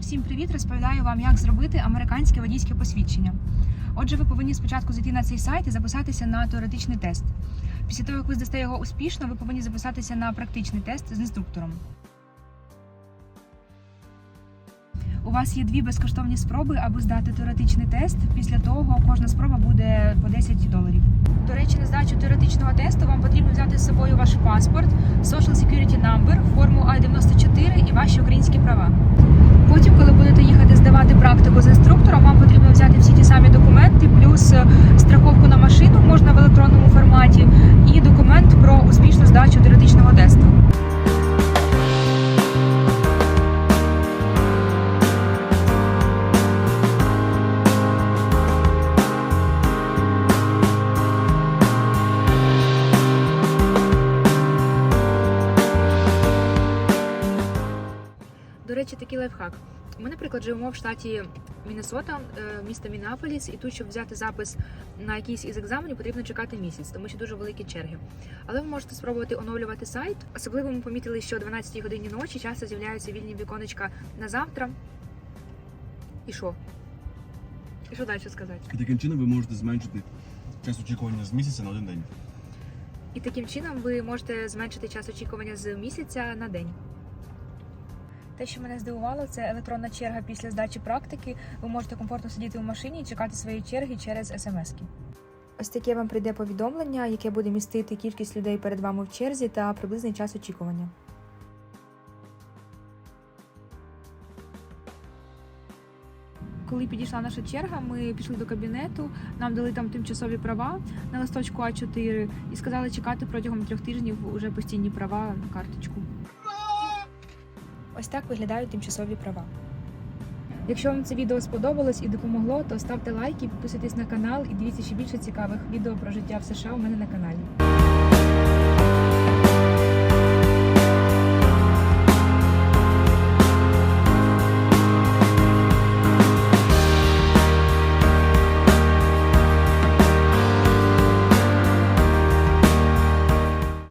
Всім привіт! Розповідаю вам, як зробити американське водійське посвідчення. Отже, ви повинні спочатку зайти на цей сайт і записатися на теоретичний тест. Після того, як ви здасте його успішно, ви повинні записатися на практичний тест з інструктором. У вас є дві безкоштовні спроби, аби здати теоретичний тест. Після того кожна спроба буде по 10 доларів. До речі, на здачу теоретичного тесту вам потрібно взяти з собою ваш паспорт, Social Security Number, форму I-94 і ваші українські права. Будете їхати здавати практику з інструктором, вам потрібно взяти всі ті самі документи, плюс е, страховку на машину можна в електронному форматі, і документ про успішну здачу теоретичного тесту. До речі, такий лайфхак. Ми, наприклад, живемо в штаті Міннесота, е, місто Мінneаполіс, і тут, щоб взяти запис на якийсь із екзаменів, потрібно чекати місяць, тому що дуже великі черги. Але ви можете спробувати оновлювати сайт. Особливо ми помітили, що о 12 годині ночі часто з'являються вільні віконечка на завтра. І що? І що далі сказати? І таким чином ви можете зменшити час очікування з місяця на один день. І таким чином ви можете зменшити час очікування з місяця на день. Те, що мене здивувало, це електронна черга після здачі практики. Ви можете комфортно сидіти в машині і чекати своєї черги через смс-ки. Ось таке вам прийде повідомлення, яке буде містити кількість людей перед вами в черзі та приблизний час очікування. Коли підійшла наша черга, ми пішли до кабінету, нам дали там тимчасові права на листочку А4 і сказали чекати протягом трьох тижнів уже постійні права на карточку. Ось так виглядають тимчасові права. Якщо вам це відео сподобалось і допомогло, то ставте лайки, підписуйтесь на канал і дивіться ще більше цікавих відео про життя в США у мене на каналі.